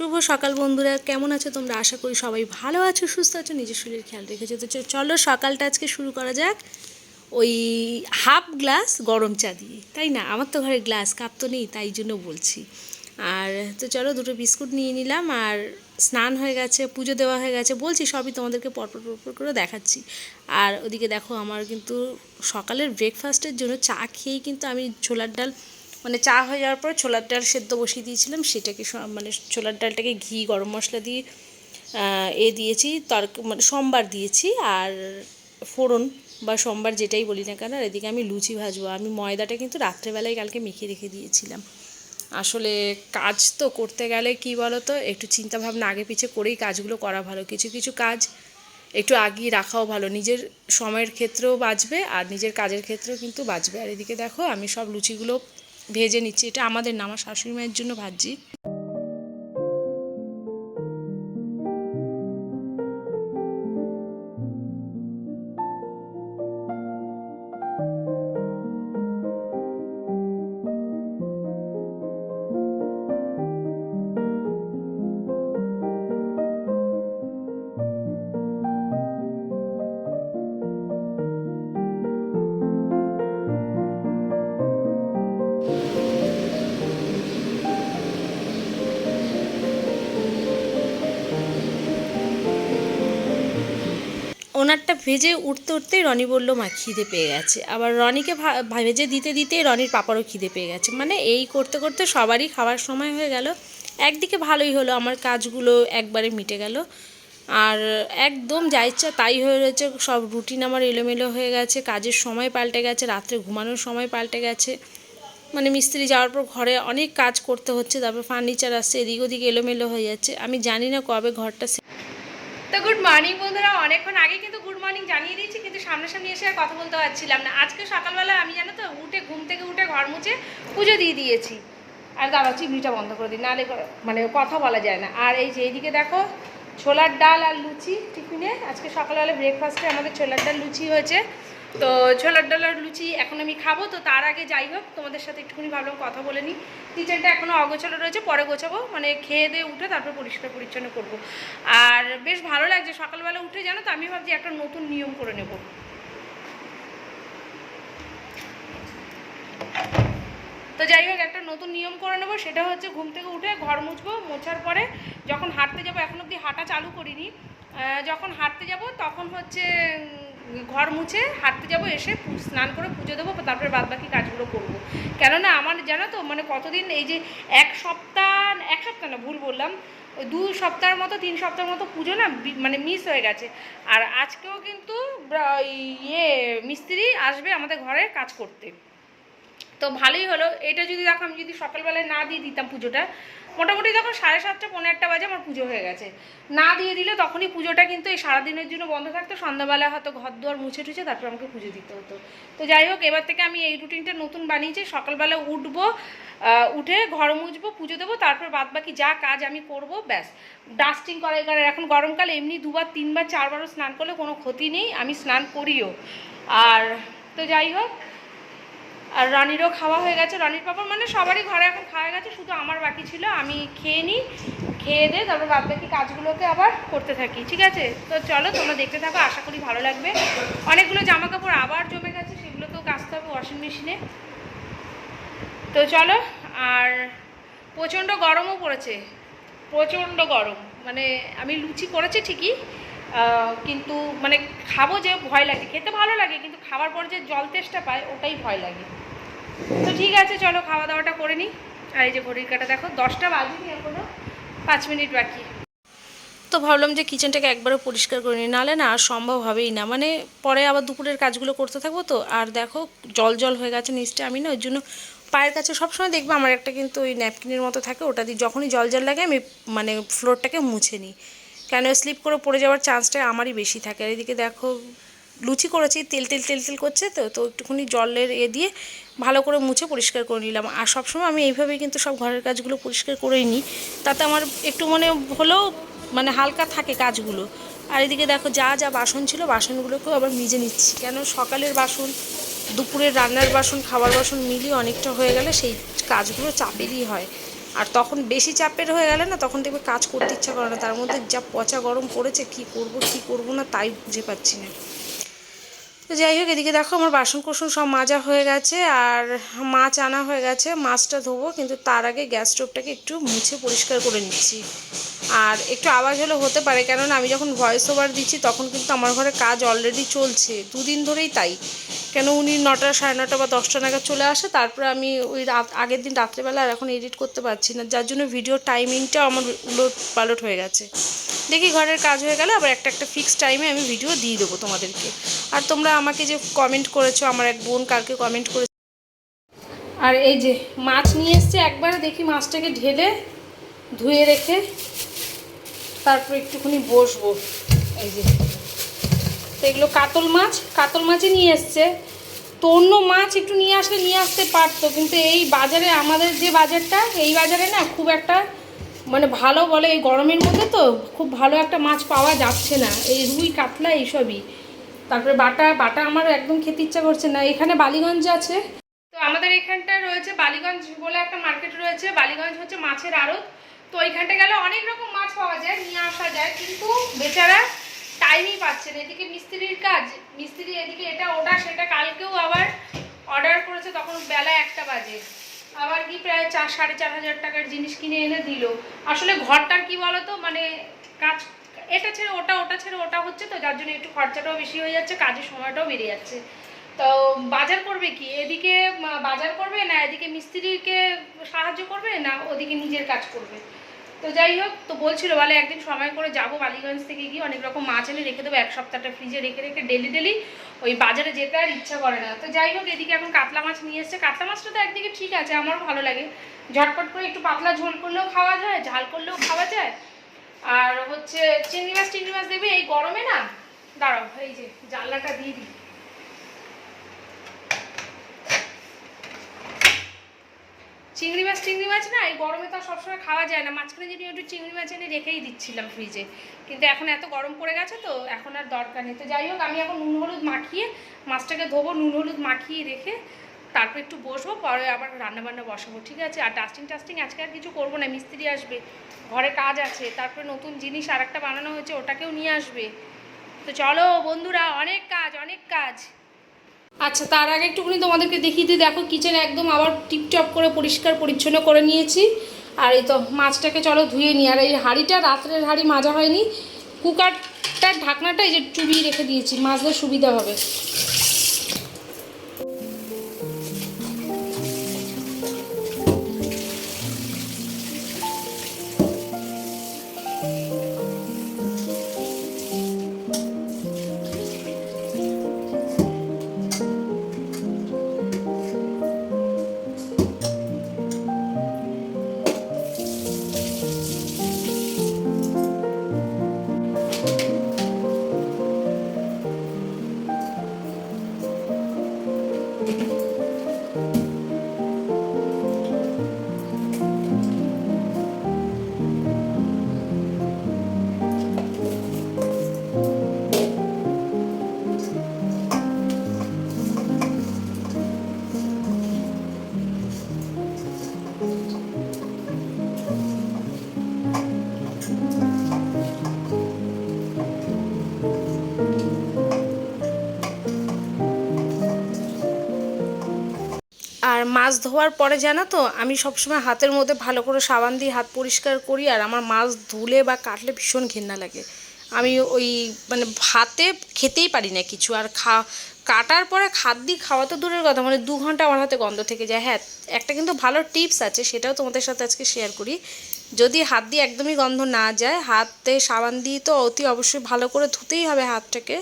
শুভ সকাল বন্ধুরা, কেমন আছো তোমরা? আশা করি সবাই ভালো আছো, সুস্থ আছো, নিজের শরীরের খেয়াল রেখেছো। তো চলো সকালটা আজকে শুরু করা যাক। ওই হাফ গ্লাস গরম চা দিয়ে, তাই না? আমার তো ঘরে গ্লাস, কাপ তো নেই, তাই জন্য বলছি। আর তো চলো দুটো বিস্কুট নিয়ে নিলাম, আর স্নান হয়ে গেছে, পুজো দেওয়া হয়ে গেছে, বলছি সবই তোমাদেরকে পরপর পরপর করে দেখাচ্ছি। আর ওদিকে দেখো, আমার কিন্তু সকালের ব্রেকফাস্টের জন্য চা খেয়েই কিন্তু আমি ছোলার ডাল মানে চা হয়ে যাওয়ার পর ছোলার ডাল সেদ্ধ বসিয়ে দিয়েছিলাম, সেটাকে মানে ছোলার ডালটাকে ঘি, গরম মশলা দিয়ে এ দিয়েছি, তর মানে সোমবার দিয়েছি, আর ফোড়ন বা সোমবার যেটাই বলি না কেন, আর এদিকে আমি লুচি ভাজবো। আমি ময়দাটা কিন্তু রাত্রেবেলায় কালকে মেখে রেখে দিয়েছিলাম। আসলে কাজ তো করতে গেলে কি বলো তো একটু চিন্তা ভাবনা আগে পিছে করেই কাজগুলো করা ভালো। কিছু কিছু কাজ একটু আগিয়ে রাখাও ভালো। নিজের সময়ের ক্ষেত্রেও বাঁচবে, আর নিজের কাজের ক্ষেত্রেও কিন্তু বাঁচবে। আর এদিকে দেখো, আমি সব লুচিগুলো ভেজে নিচ্ছি। এটা আমাদের না আমার শাশুড়ি মায়ের জন্য ভাজছি। ওনারটা ভেজে উঠতে উঠতেই রনি বলল, মা, খিদে পেয়ে গেছে। আবার রনিকে ভেজে দিতে দিতেই রনির পাপারও খিদে পেয়ে গেছে। মানে এই করতে করতে সবারই খাওয়ার সময় হয়ে গেল। একদিকে ভালোই হলো, আমার কাজগুলো একবারে মিটে গেল। আর একদম যা ইচ্ছা তাই হয়ে রয়েছে, সব রুটিন আমার এলোমেলো হয়ে গেছে, কাজের সময় পাল্টে গেছে, রাত্রে ঘুমানোর সময় পাল্টে গেছে। মানে মিস্ত্রি যাওয়ার পর ঘরে অনেক কাজ করতে হচ্ছে, তারপর ফার্নিচার আসছে, এদিক ওদিক এলোমেলো হয়ে যাচ্ছে। আমি জানি না কবে ঘরটা তো গুড মর্নিং বন্ধুরা, অনেকক্ষণ আগে কিন্তু মর্নিং জানিয়ে দিয়েছি, কিন্তু সামনাসামনি এসে আর কথা বলতে পারছিলাম না। আজকে সকালবেলা আমি জানো তো, উঠে ঘুম থেকে উঠে ঘর মুছে পুজো দিয়ে দিয়েছি। আর দাঁড়া চিমনিটা বন্ধ করে দিই, নাহলে মানে কথা বলা যায় না। আর এই যে এইদিকে দেখো, ছোলার ডাল আর লুচি টিফিনে। আজকে সকালবেলা ব্রেকফাস্টে আমাদের ছোলার ডাল লুচি হয়েছে। তো ছোলার ডাল আর লুচি এখন আমি খাব, তো তার আগে যাই হোক, তোমাদের সাথে একটুখানি ভাবলাম কথা বলে নিই। কিচেনটা এখনও অগোছালো রয়েছে, পরে গোছাবো মানে খেয়ে দিয়ে উঠে তারপর পরিষ্কার পরিচ্ছন্ন করব। আর বেশ ভালো লাগছে, সকালবেলা উঠে জানো তো, আমি ভাবছি একটা নতুন নিয়ম করে নেব। তো যাই হোক, একটা নতুন নিয়ম করে নেব, সেটা হচ্ছে ঘুম থেকে উঠে ঘর মুছবো, মোছার পরে যখন হাঁটতে যাব, এখন অবধি হাঁটা চালু করিনি যখন হাঁটতে যাব, তখন হচ্ছে ঘর মুছে হাঁটতে যাব, এসে স্নান করে পুজো দেবো তারপরে বাদ বাকি কাজগুলো করব। কেননা আমার জানো তো মানে কতদিন এই যে এক সপ্তাহ এক সপ্তাহ না, ভুল বললাম দু সপ্তাহের মতো, তিন সপ্তাহের মতো পুজো না মানে মিস হয়ে গেছে। আর আজকেও কিন্তু ইয়ে মিস্ত্রি আসবে আমাদের ঘরে কাজ করতে। তো ভালোই হলো। এটা যদি দেখো, আমি যদি সকালবেলায় না দিয়ে দিতাম পুজোটা মোটামুটি যখন সাড়ে সাতটা পনেরো একটা বাজে আমার পুজো হয়ে গেছে। না দিয়ে দিলে তখনই পুজোটা কিন্তু এই সারাদিনের জন্য বন্ধ থাকতো, সন্ধ্যাবেলা হয়তো ঘর দুয়ার মুছে টুছে তারপর আমাকে পুজো দিতে হতো। তো যাই হোক, এবার থেকে আমি এই রুটিনটা নতুন বানিয়েছি, সকালবেলা উঠবো উঠে ঘর মুছবো, পুজো দেবো, তারপর বাদ বাকি যা কাজ আমি করব, ব্যাস। ডাস্টিং করাই করার এখন গরমকাল, এমনি দুবার, তিনবার, চারবারও স্নান করলে কোনো ক্ষতি নেই, আমি স্নান করিও। আর তো যাই হোক আর রানিরও খাওয়া হয়ে গেছে। রানির পাপড় মানে সবারই ঘরে এখন খাওয়া গেছে, শুধু আমার বাকি ছিল, আমি খেয়ে নিই, খেয়ে দিয়ে তারপর বাদ বাকি কাজগুলোকে আবার করতে থাকি, ঠিক আছে? তো চলো, তোমরা দেখতে থাকো, আশা করি ভালো লাগবে। অনেকগুলো জামা কাপড় আবার জমে গেছে, সেগুলোকেও কাচতে হবে ওয়াশিং মেশিনে তো চলো, আর প্রচণ্ড গরমও পড়েছে, প্রচণ্ড গরম। মানে আমি লুচি করেছি ঠিকই কিন্তু মানে খাব যে ভয় লাগে, খেতে ভালো লাগে, কিন্তু খাওয়ার পর যে জল তেষ্টা পায়, ওটাই ভয় লাগে। তো ঠিক আছে, চলো খাওয়া দাওয়াটা করে নিই। আর এই যে ঘড়ির কাটা দেখো, দশটা বাজেনি এখনও, পাঁচ মিনিট বাকি। তো ভাবলাম যে কিচেনটাকে একবারও পরিষ্কার করে নিই, নাহলে না আর সম্ভব হবেই না। মানে পরে আবার দুপুরের কাজগুলো করতে থাকব তো, আর দেখো জল জল হয়ে গেছে নিচটা, আমি না ওই জন্য পায়ের কাছে সবসময় দেখব আমার একটা কিন্তু ওই ন্যাপকিনের মতো থাকে, ওটা দিয়ে যখনই জল জল লাগে আমি মানে ফ্লোরটাকে মুছে নিই। কেন স্লিপ করে পড়ে যাওয়ার চান্সটা আমারই বেশি থাকে। আর এদিকে দেখো, লুচি করেছি, তেল তেল তেল তেল করছে তো তো একটুখানি জলের এ দিয়ে ভালো করে মুছে পরিষ্কার করে নিলাম। আর সবসময় আমি এইভাবেই কিন্তু সব ঘরের কাজগুলো পরিষ্কার করেই নিই। তাতে আমার একটু মনে হলেও মানে হালকা থাকে কাজগুলো। আর এদিকে দেখো যা যা বাসন ছিল বাসনগুলোকেও আবার মেজে নিচ্ছি। কেন সকালের বাসন, দুপুরের রান্নার বাসন, খাবার বাসন মিলিয়ে অনেকটা হয়ে গেলে সেই কাজগুলো চাপেরই হয়। আর তখন বেশি চাপের হয়ে গেলে না তখন দেখবে কাজ করতে ইচ্ছা করে না। তার মধ্যে যা পচা গরম পড়েছে, কি করব কি করব না তাই বুঝে পাচ্ছি না। তো যাই হোক, এদিকে দেখো আমার বাসন কোসন সব মাজা হয়ে গেছে আর মাছ আনা হয়ে গেছে, মাছটা ধোবো, কিন্তু তার আগে গ্যাস স্টোভটাকে একটু মুছে পরিষ্কার করে নিচ্ছি। আর একটু আওয়াজ হলে হতে পারে, কেননা আমি যখন ভয়েস ওভার দিচ্ছি তখন কিন্তু আমার ঘরে কাজ অলরেডি চলছে, দুদিন ধরেই তাই। কেন উনি নটা সাড়ে নটা বা দশটা নাগাদ চলে আসে, তারপরে আমি ওই রাত, আগের দিন রাত্রেবেলা আর এখন এডিট করতে পারছি না, যার জন্য ভিডিও টাইমিংটাও আমার উলট পালট হয়ে গেছে। দেখি ঘরের কাজ হয়ে গেলে আবার একটা একটা ফিক্সড টাইমে আমি ভিডিও দিয়ে দেবো তোমাদেরকে। আর তোমরা আমাকে যে কমেন্ট করেছ, আমার এক বোন কালকে কমেন্ট করে আর এই যে মাছ নিয়ে এসছে, একবারে দেখি মাছটাকে ঢেলে ধুয়ে রেখে তারপর একটুখানি বসবো। এই যে, তো এগুলো কাতল মাছ, কাতল মাছই নিয়ে এসছে। তো অন্য মাছ একটু নিয়ে আসলে নিয়ে আসতে পারতো, কিন্তু এই বাজারে, আমাদের যে বাজারটা, এই বাজারে না খুব একটা মানে ভালো বলে, এই গরমের মধ্যে তো খুব ভালো একটা মাছ পাওয়া যাচ্ছে না। এই রুই, কাতলা, এইসবই। তারপরে বাটা বাটা আমার একদম খেতে ইচ্ছা করছে না। এখানে বালিগঞ্জ আছে। তো আমাদের এখানটা রয়েছে বালিগঞ্জ বলে একটা মার্কেট রয়েছে। বালিগঞ্জ হচ্ছে মাছের আড়ত। তো ওইখানটা গেলে অনেক রকম মাছ পাওয়া যায়, নিয়ে আসা যায়। কিন্তু বেচারা টাইমই পাচ্ছে না। এদিকে মিস্ত্রির কাজ। মিস্ত্রি এদিকে এটা ওটা সেটা কালকেও আবার অর্ডার করেছে, তখন বেলা একটা বাজে। আবার কি প্রায় চার সাড়ে চার হাজার টাকার জিনিস কিনে এনে দিল। আসলে ঘরটার কি বলতো? মানে কাজ এটা ছেড়ে ওটা ওটা ছেড়ে ওটা হচ্ছে তো, যার জন্য একটু খরচাটাও বেশি হয়ে যাচ্ছে, কাজের সময়টাও বেড়ে যাচ্ছে। তো বাজার করবে কি? এদিকে বাজার করবে না এদিকে মিস্ত্রিকে সাহায্য করবে না ওদিকে নিজের কাজ করবে? তো যাই হোক, তো বলছিল বলে একদিন সময় করে যাব বালিগঞ্জ থেকে গিয়ে অনেক রকম মাছ এনে রেখে দেবো, এক সপ্তাহটা ফ্রিজে রেখে রেখে ডেলি ডেলি ওই বাজারে যেতে আর ইচ্ছা করে না। তো যাই হোক, এদিকে এখন কাতলা মাছ নিয়ে এসছে। কাতলা মাছটা তো একদিকে ঠিক আছে, আমারও ভালো লাগে। ঝটপট করে একটু পাতলা ঝোল করলেও খাওয়া যায়, ঝাল করলেও খাওয়া যায়। আর হচ্ছে চিংড়ি মাছ চিংড়ি মাছ দেবে এই গরমে না? দাঁড়াও, এই যে জানলাটা দিয়ে দিই। চিংড়ি মাছ চিংড়ি মাছ না, এই গরমে তো সবসময় খাওয়া যায় না। মাঝখানে যদি একটু চিংড়ি মাছ এনে রেখেই দিচ্ছিলাম ফ্রিজে কিন্তু এখন এত গরম পড়ে গেছে তো, এখন আর দরকার নেই। তো যাই হোক, আমি এখন নুন হলুদ মাখিয়ে, মাছটাকে ধোবো, নুন হলুদ মাখিয়ে রেখে তারপর একটু বসবো, পরে আবার রান্না বান্না বসাবো, ঠিক আছে? আর ডাস্টিং টাস্টিং আজকে আর কিছু করব না, মিস্ত্রি আসবে, ঘরে কাজ আছে, তারপরে নতুন জিনিস আর একটা বানানো হয়েছে, ওটাকেও নিয়ে আসবে। তো চলো বন্ধুরা, অনেক কাজ অনেক কাজ। আচ্ছা তার আগে একটুখানি তোমাদেরকে দেখিয়ে দিই, দেখো কিচেন একদম আবার টিপটপ করে পরিষ্কার পরিচ্ছন্ন করে নিয়েছি। আর এই তো মাছটাকে চলো ধুয়ে নিই, আর এই হাঁড়িটা রাত্রের হাঁড়ি মাজা হয়নি কুকারটার ঢাকনাটা এই যে চুবিয়ে রেখে দিয়েছি মাছদের সুবিধা হবে। মাছ ধোয়ার পরে জানো তো, আমি সবসময় হাতের মধ্যে ভালো করে সাবান দিয়ে হাত পরিষ্কার করি আর আমার মাছ ধুলে বা কাটলে ভীষণ ঘেন্না লাগে। আমি ওই মানে ভাতে খেতেই পারি না কিছু আর খা, কাটার পরে খাদ্যি খাওয়া তো দূরের কথা মানে দু ঘণ্টা আমার হাতে গন্ধ থেকে যায়। হ্যাঁ একটা কিন্তু ভালো টিপস আছে, সেটাও তোমাদের সাথে আজকে শেয়ার করি। যদি হাত দিয়ে একদমই গন্ধ না যায়, হাতে সাবান দিয়ে তো অতি অবশ্যই ভালো করে ধুতেই হবে হাতটাকে।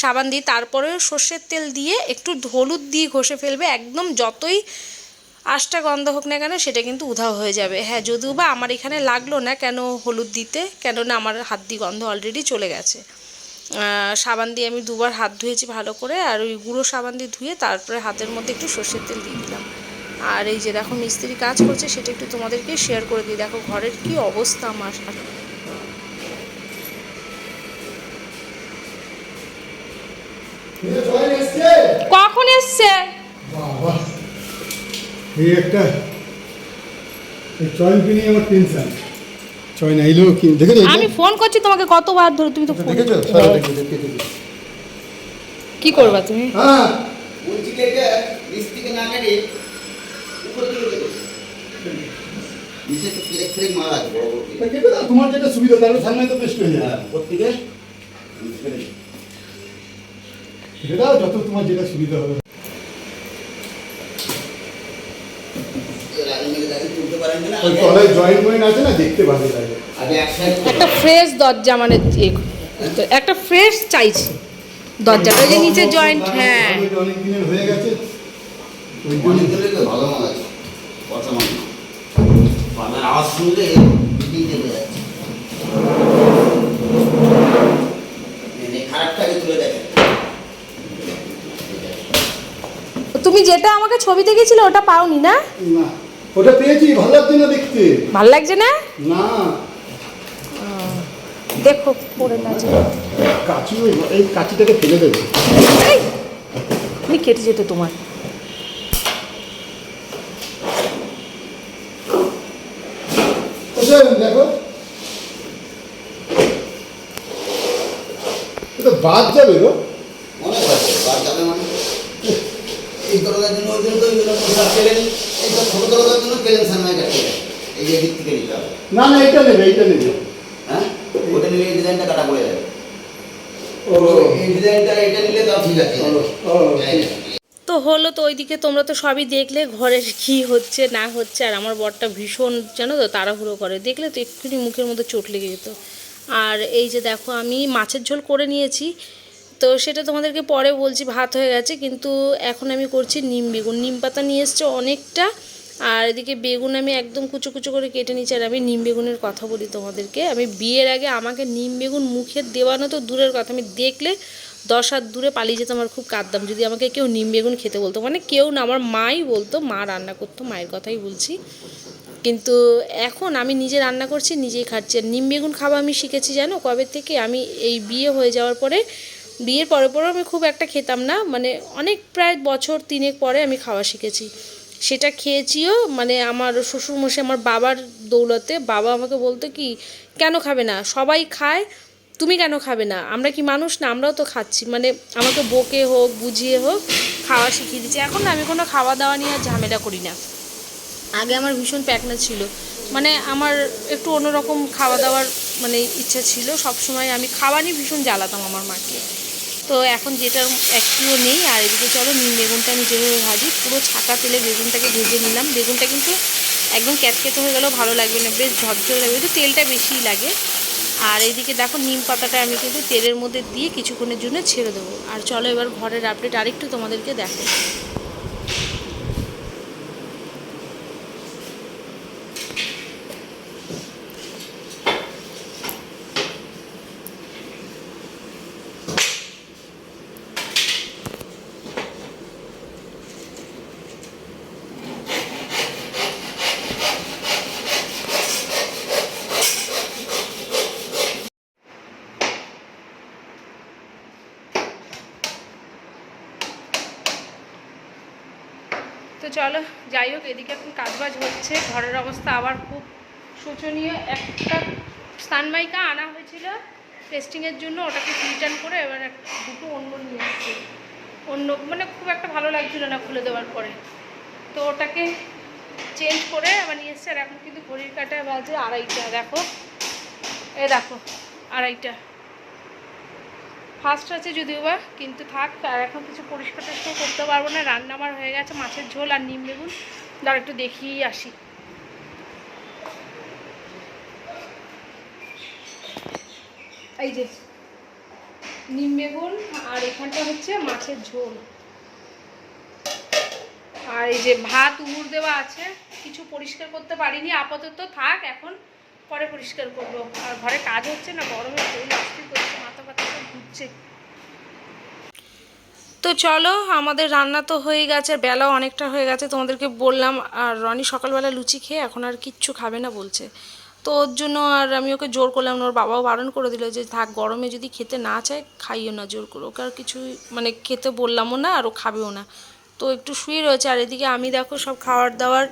সাবান দিয়ে তারপরে সর্ষের তেল দিয়ে একটু হলুদ দিয়ে ঘষে ফেলবে, একদম যতই আশটা গন্ধ হোক না কেন সেটা কিন্তু উধাও হয়ে যাবে। হ্যাঁ যদিও বা আমার এখানে লাগল না কেন হলুদ দিতে কেননা আমার হাত দিয়ে গন্ধ অলরেডি চলে গেছে। সাবান দিয়ে আমি দুবার হাত ধুয়েছি ভালো করে আর ওই গুঁড়ো সাবান দিয়ে ধুয়ে তারপরে হাতের মধ্যে একটু সর্ষের তেল দিয়ে দিলাম। আর এই যে দেখো মিস্ত্রি কাজ করছে সেটা একটু তোমাদেরকে শেয়ার করে দিই। দেখো ঘরের কি অবস্থা আমার কখন এসছে? একটা এই চয়নকে নিয়ে আমার টেনশন চয়ন আইলো কি? দেখেছ আমি ফোন করছি তোমাকে কতবার ধরে তুমি তো ফোন দেখেছ? সারা দেখে দেখে দেখে কি করবা তুমি? হ্যাঁ। বলছি যে এটা নিচ থেকে না কেটে উপর থেকে কেটে নিচে তো ফ্লেক ফ্লেক মারা আছে বড় বড় তা কেটে দাও, তোমার যেটা সুবিধা তাহলে সামনে তো বেস্ট হয়ে হ্যাঁ যায় যত তোমার যেটা সুবিধা হবে এবার আগে মেরে পারেন কিনা ওই তলায় জয়েন্ট পয়েন্ট আছে না দেখতে ভালো লাগে। আগে এক সাইড একটা ফ্রেশ দরজা মানে একটা ফ্রেশ চাইছি। দরজাটা যে নিচে জয়েন্ট হ্যাঁ। অনেক দিনের হয়ে গেছে। ওই জন্য তো ভালো মাল আছে কথা মানে বাজার আওয়াজ শুনলে বিদ্যুৎ যাচ্ছে খারাপটাকে তুলে দেখেন। তুমি যেটা আমাকে ছবি দেখেছিলে ওটা পাওনি না? না। ওটা পেয়েছি ভালো লাগছে না দেখতে ভালো লাগছে না না দেখো পড়ে না যে। কাচু এই কাচিটাকে ফেলে দেবে এই, তুমি কেটে যেত তোমার দেখো এটা বাদ যাবে গো মনে করে বাদ যাবে মানে এই দরজার জন্য ওই জন্য তো তো ছোট দরজার জন্য পেলেন সামনে কাটতে এই যে দিক থেকে নিতে হবে। না না এটা নেবে এইটা নেবে। হ্যাঁ? ওটা নিলে এই ডিজাইনটা কাটা পড়ে যাবে। ও এই ডিজাইনটা এটা নিলে তাও ঠিক আছে। ও, ও। এই যে, তো হলো তো ওইদিকে তোমরা তো সবই দেখলে ঘরের কি হচ্ছে না হচ্ছে আর আমার বরটা ভীষণ জানো তো তাড়াহুড়ো করে। দেখলে তো এক্ষুনি মুখের মধ্যে চোট লেগে যেত। আর এই যে দেখো আমি মাছের ঝোল করে নিয়েছি। তো সেটা তোমাদেরকে পরে বলছি, ভাত হয়ে গেছে, কিন্তু এখন আমি করছি নিম বেগুন। নিম পাতা নিয়ে এসছে অনেকটা, আর এদিকে বেগুন আমি একদম কুচো কুচো করে কেটে নিচ্ছি, আর আমি নিম বেগুনের কথা বলি তোমাদেরকে। আমি বিয়ের আগে আমাকে নিম বেগুন মুখে দেওয়ানো তো দূরের কথা, আমি দেখলে দশ হাত দূরে পালিয়ে যেতাম, আমার খুব কাঁদতাম, যদি আমাকে কেউ নিম বেগুন খেতে বলতো। মানে কেউ না, আমার মাই বলতো, মা রান্না করতো, মায়ের কথাই বলছি। কিন্তু এখন আমি নিজে রান্না করছি, নিজেই খাচ্ছি। আর নিম বেগুন খাওয়া আমি শিখেছি, জানো? কবে থেকে আমি এই বিয়ে হয়ে যাওয়ার পরে বিয়ের পরে পরেও আমি খুব একটা খেতাম না। মানে অনেক প্রায় বছর তিনেক পরে আমি খাওয়া শিখেছি। সেটা খেয়েছিও মানে আমার শ্বশুরমশাই আমার বাবার দৌলতে, বাবা আমাকে বলতো কি, কেন খাবে না? সবাই খায়, তুমি কেন খাবে না? আমরা কি মানুষ না? আমরাও তো খাচ্ছি। মানে আমাকে বকে হোক, বুঝিয়ে হোক, খাওয়া শিখিয়ে দিচ্ছে এখন আমি কোনো খাওয়া দাওয়া নিয়ে আর ঝামেলা করি না। আগে আমার ভীষণ প্যাকনা ছিল। মানে আমার একটু অন্যরকম খাওয়া দাওয়ার মানে ইচ্ছা ছিল। সব সময় আমি খাওয়া নিয়ে ভীষণ জ্বালাতাম আমার মাকে। তো এখন যেটা একটুও নেই, আর এদিকে চলো নিম বেগুনটা আমি যেভাবে ভাজি, পুরো ছাকা তেলে বেগুনটাকে ভেজে নিলাম। বেগুনটা কিন্তু একদম ক্যাতকেতে হয়ে গেলেও ভালো লাগবে না, বেশ ঝরঝরে লাগবে, একটু তেলটা বেশিই লাগে। আর এইদিকে দেখো নিম পাতাটা আমি কিন্তু তেলের মধ্যে দিয়ে কিছুক্ষণের জন্য ছেড়ে দেবো। আর চলো এবার ঘরের আপডেট আরেকটু তোমাদেরকে দেখো তো চলো যাই হোক এদিকে এখন কাজবাজ হচ্ছে, ঘরের অবস্থা আবার খুব শোচনীয়। একটা স্থানমাইকা আনা হয়েছিল টেস্টিংয়ের জন্য, ওটাকে রিটার্ন করে এবার দুটো অন্য নিয়ে এসেছি। অন্য মানে খুব একটা ভালো লাগছিল না খুলে দেওয়ার পরে। তো ওটাকে চেঞ্জ করে আবার নিয়ে এসছে, আর এখন কিন্তু ঘড়ির কাটায় বাজে আড়াইটা। দেখো, এ দেখো, আড়াইটা। ফার্স্ট আছে যদিও বা, কিন্তু থাক, আর এখন কিছু পরিষ্কার টরিষ্কার করতে পারব না। রান্না আমার হয়ে গেছে, মাছের ঝোল আর নিম বেগুন। দাঁড়া, একটু দেখিয়েই আসি। এই যে, নিম বেগুন আর এখানটা হচ্ছে মাছের ঝোল। আর এই যে ভাত উড় দেওয়া আছে, কিছু পরিষ্কার করতে পারিনি, আপাতত থাক, এখন পরে পরিষ্কার করব। আর ঘরে কাজ হচ্ছে না, গরমে শরীর অস্থির করছে, মাথা সব ঘুরছে। তো চলো, আমাদের রান্না তো হয়ে গেছে, বেলাও অনেকটা হয়ে গেছে, তোমাদেরকে বললাম, আর রনি সকালবেলা লুচি খেয়ে এখন আর কিচ্ছু খাবে না বলছে। তো ওর জন্য আর আমি ওকে জোর করলাম ওর বাবাও বারণ করে দিল যে, থাক, গরমে যদি খেতে না চায়, খাইও না জোর করে। ওকে আর কিছু মানে খেতে বললামও না, আর ও খাবেও না। তো একটু শুয়ে রয়েছে, আর এদিকে আমি দেখো সব খাবার দাবার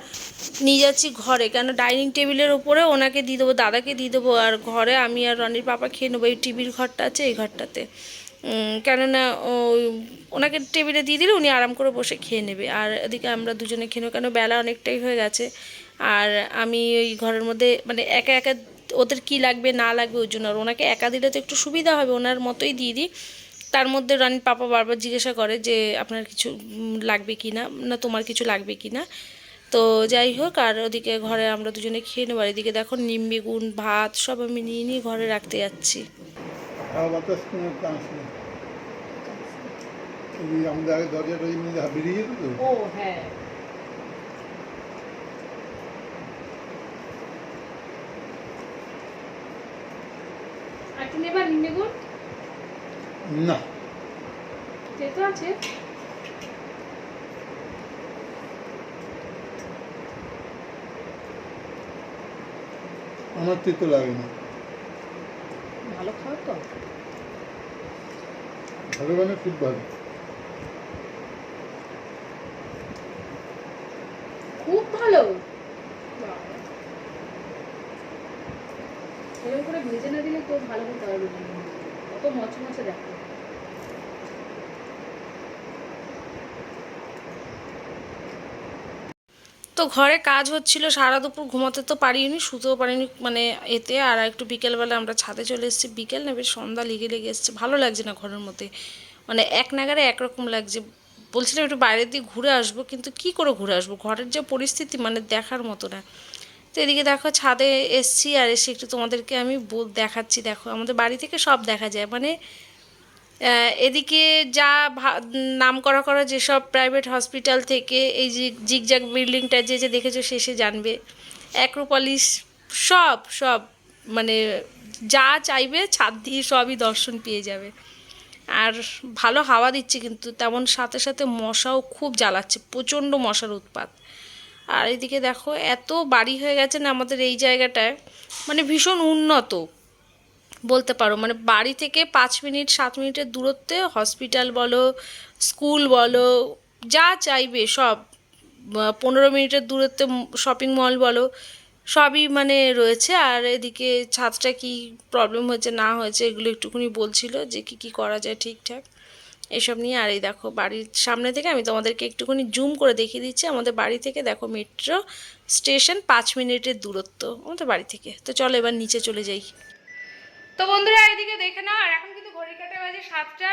নিয়ে যাচ্ছি ঘরে, কেন ডাইনিং টেবিলের ওপরে ওনাকে দিয়ে দেবো, দাদাকে দিয়ে দেবো, আর ঘরে আমি আর রনির পাপা খেয়ে নেব, এই টিভির ঘরটা আছে, এই ঘরটাতে। কেননা ওনাকে টেবিলে দিয়ে দিলে উনি আরাম করে বসে খেয়ে নেবে। আর এদিকে আমরা দুজনে খেয়ে কেন বেলা অনেকটাই হয়ে গেছে। আর আমি ওই ঘরের মধ্যে মানে একা একা ওদের কি লাগবে, না লাগবে ওই জন্য। আর ওনাকে একা দিলে তো একটু সুবিধা হবে, ওনার মতোই দিয়ে দিই। তার মধ্যে রানীর পাপা বারবার জিজ্ঞাসা করে যে, আপনার কিছু লাগবে কি না? না, তোমার কিছু লাগবে কি না? তো যাই হোক, আর ওদিকে ঘরে আমরা দুজনে খেয়ে নেব। আর এদিকে দেখো, নিম, বেগুন, ভাত সব আমি নিয়ে নিয়ে ঘরে রাখতে যাচ্ছি। এই আমাদের আগে দরজা টরজা মিলে বেরিয়ে যেত তো? ও হ্যাঁ। না। আছে। আমার তেতো লাগে না। ভালো খাও তো। ভালো মানে খুব ভালো। এরকম করে ভেজে না দিলে কেউ ভালো কত মচমচে দেখো। তো ঘরে কাজ হচ্ছিল সারা দুপুর ঘুমাতে তো পারিনি শুতেও পারিনি মানে এতে আর একটু বিকেলবেলা আমরা ছাদে চলে এসেছি। বিকেল না বেশ সন্ধ্যা লেগে লেগে এসছে। ভালো লাগছে না ঘরের মধ্যে। মানে এক নাগারে একরকম লাগছে। বলছিলাম একটু বাইরের দিকে ঘুরে আসব, কিন্তু কি করে ঘুরে আসব? ঘরের যে পরিস্থিতি মানে দেখার মতো না। তো এদিকে দেখো, ছাদে এসছি আর এসে একটু তোমাদেরকে আমি দেখাচ্ছি। দেখো, আমাদের বাড়ি থেকে সব দেখা যায়। মানে এদিকে যা নাম করা করা যেসব প্রাইভেট হসপিটাল থেকে, এই যে জিগজাগ বিল্ডিংটা যে যে দেখেছ শেষে জানবে। অ্যাক্রোপলিস সব সব মানে যা চাইবে, ছাদ দিয়ে সবই দর্শন পেয়ে যাবে। আর ভালো হাওয়া দিচ্ছে কিন্তু তেমন সাথে সাথে মশাও খুব জ্বালাচ্ছে, প্রচণ্ড মশার উৎপাত। আর এদিকে দেখো, এত বাড়ি হয়ে গেছে না আমাদের এই জায়গাটায় মানে ভীষণ উন্নত বলতে পারো। মানে বাড়ি থেকে পাঁচ মিনিট, সাত মিনিটের দূরত্বে হসপিটাল বলো, স্কুল বলো, যা চাইবে সব পনেরো মিনিটের দূরত্বে শপিং মল বলো সবই মানে রয়েছে, আর এদিকে ছাদটা কি প্রবলেম হয়েছে, না হয়েছে, এগুলো একটুখানি বলছিল যে কি কি করা যায় ঠিকঠাক। এসব নিয়ে, আর এই দেখো বাড়ির সামনে থেকে আমি তোমাদেরকে একটুখানি জুম করে দেখিয়ে দিচ্ছি। আমাদের বাড়ি থেকে দেখো মেট্রো স্টেশন পাঁচ মিনিটের দূরত্ব, আমাদের বাড়ি থেকে। তো চলো এবার নিচে চলে যাই। তো বন্ধুরা এইদিকে দেখে নাও, আর এখন কিন্তু ঘড়ি কাটা বাজে সাতটা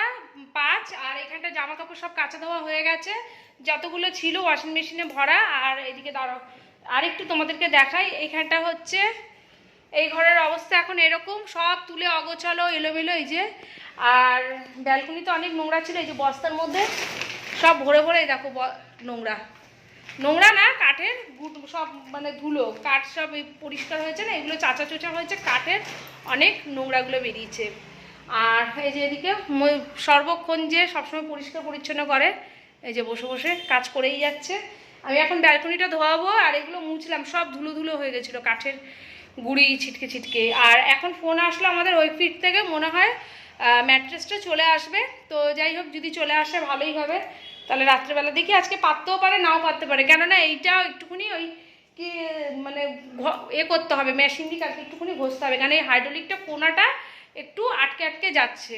পাঁচ, আর এখানটা জামা কাপড় সব কাঁচা দেওয়া হয়ে গেছে। যতগুলো ছিল ওয়াশিং মেশিনে ভরা, আর এদিকে দাঁড়াও। আর একটু তোমাদেরকে দেখাই এইখানটা হচ্ছে, এই ঘরের অবস্থা এখন এরকম, সব তুলে অগোছালো, এলোমেলো, এই যে, আর ব্যালকনিতে অনেক নোংরা ছিল, এই যে বস্তার মধ্যে, সব ভরে ভরে দেখো নোংরা। নোংরা না, কাঠের, গুট, সব মানে ধুলো, কাঠ সব পরিষ্কার হয়েছে না, এগুলো চাচা চোচা হয়েছে, কাঠের অনেক নোংরাগুলো বেরিয়েছে। আর এই যে এদিকে সর্বক্ষণ যে সবসময় পরিষ্কার পরিচ্ছন্ন করে, এই যে বসে বসে কাজ করেই যাচ্ছে। আমি এখন ব্যালকনিটা ধোয়াবো আর এগুলো মুছলাম, সব ধুলো ধুলো হয়ে গেছিল, কাঠের গুড়ি ছিটকে ছিটকে। আর এখন ফোন আসলো আমাদের ওই ফিট থেকে, মনে হয় ম্যাট্রেসটা চলে আসবে। তো যাই হোক, যদি চলে আসে, ভালোই হবে। তাহলে রাত্রেবেলা দেখি, আজকে পাততেও পারে, নাও পাততে পারে। কেননা এইটা একটুখানি ওই কি মানে এ করতে হবে, মেশিন দিয়ে কালকে একটুখানি ঘষতে হবে। কারণ এই হাইড্রোলিকটা কোনাটা একটু আটকে আটকে যাচ্ছে।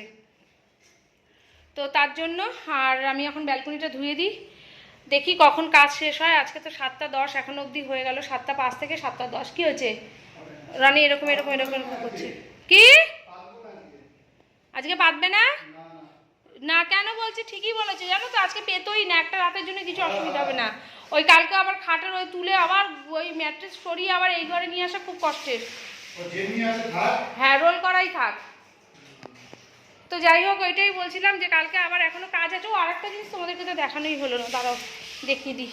তো তার জন্য, আর আমি এখন ব্যালকনিটা ধুয়ে দিই। দেখি কখন কাজ শেষ হয়। আজকে তো সাতটা দশ এখন অবধি হয়ে গেল সাতটা পাঁচ থেকে সাতটা দশ। কি হয়েছে? রানি এরকম এরকম এরকম এরকম করছে। কি? আজকে পাতবে না? না কেন বলছি? ঠিকই বলেছে। জানো তো আজকে পেতোই না একটা রাতের জন্য কিছু অসুবিধা হবে না। ওই কালকে আবার খাটের ওই তুলে আবার ওই ম্যাট্রেস সরিয়ে আবার এই ঘরে নিয়ে আসা খুব কষ্টের। হ্যাঁ রোল করাই থাক। তো যাই হোক, ওইটাই বলছিলাম যে কালকে আবার এখনও কাজ আছে। ও আরেকটা জিনিস তোমাদেরকে তো দেখানোই হলো না, দাঁড়াও, দেখিয়ে দিই।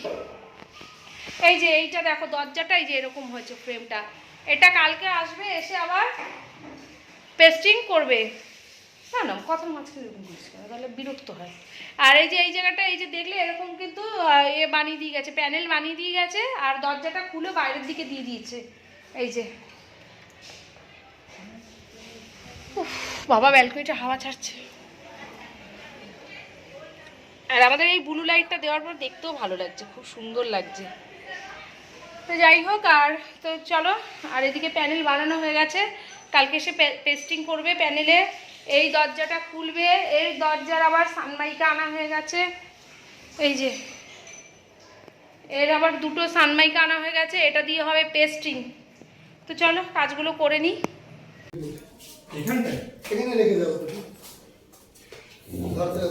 এই যে এইটা দেখো, দরজাটা এই যে এরকম হয়েছে ফ্রেমটা এটা কালকে আসবে, এসে আবার পেস্টিং করবে। না না কথার মাঝখানে এরকম কেন তাহলে বিরক্ত হয়। আর এই যে, এই জায়গাটা, এই যে দেখলে এরকম কিন্তু এ বানিয়ে দিয়ে গেছে, প্যানেল বানিয়ে দিয়ে গেছে, আর দরজাটা খুলে বাইরের দিকে দিয়ে দিয়েছে। এই যে বাবা ব্যালকনিটা হাওয়া ছাড়ছে। আর আমাদের এই ব্লু লাইটটা দেওয়ার পর দেখতেও ভালো লাগছে, খুব সুন্দর লাগছে। তো যাই হোক, আর তো চলো, আর এদিকে প্যানেল বানানো হয়ে গেছে। কালকে সে পেস্টিং করবে প্যানেলে। এই দরজাটা খুলবে, এই দরজার আবার সানমাইকা আনা হয়ে গেছে। এই যে, এর আবার দুটো সানমাইকা আনা হয়ে গেছে, এটা দিয়ে হবে পেস্টিং তো চলো, কাজগুলো করে নিই। এখানটায়? এখানে রেখে দেবো ঘর থেকে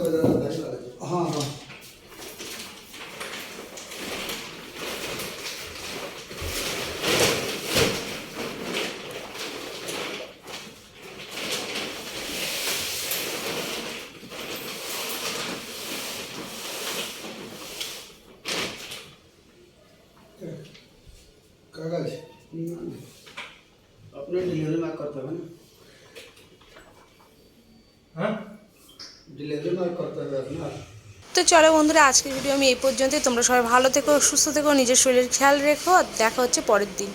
চলো বন্ধুরা, আজকের ভিডিও আমি এই পর্যন্তই। তোমরা সবাই ভালো থেকো, সুস্থ থেকো, নিজের শরীরের খেয়াল রেখো, আর দেখা হচ্ছে পরের দিন।